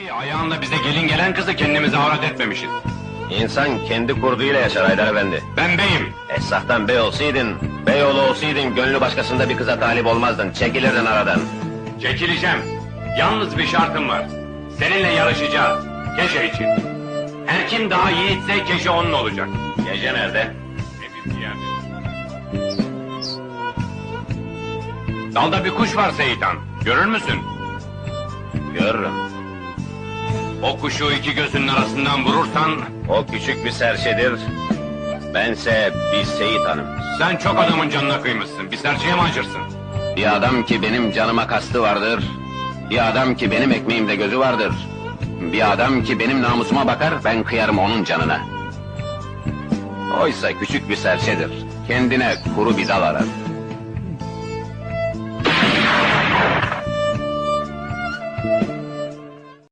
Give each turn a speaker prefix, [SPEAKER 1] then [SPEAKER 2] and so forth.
[SPEAKER 1] ki ayağında bize gelin gelen kızı kendimize avrat etmemişiz.
[SPEAKER 2] İnsan kendi kurduğuyla yaşar Haydar Efendi.
[SPEAKER 1] Ben beyim.
[SPEAKER 2] Esnaftan bey olsaydın, beyoğlu olsaydın gönlü başkasında bir kıza talip olmazdın, çekilirdin aradan.
[SPEAKER 1] Çekileceğim. Yalnız bir şartım var. Seninle yarışacağız. Keşe için. Her kim daha yiğitse keşe onun olacak.
[SPEAKER 2] Gece nerede?
[SPEAKER 1] Bir yerde. Dalda bir kuş var Seyitan. Görür müsün?
[SPEAKER 2] Görürüm.
[SPEAKER 1] Kuşu iki gözünün arasından vurursan...
[SPEAKER 2] O küçük bir serçedir, bense bir Seyit Hanım.
[SPEAKER 1] ...sen çok adamın canına kıymışsın. Bir serçeye mi acırsın?
[SPEAKER 2] Bir adam ki benim canıma kastı vardır, bir adam ki benim ekmeğimde gözü vardır. Bir adam ki benim namusuma bakar, ben kıyarım onun canına. Oysa küçük bir serçedir, kendine kuru bir dal arar.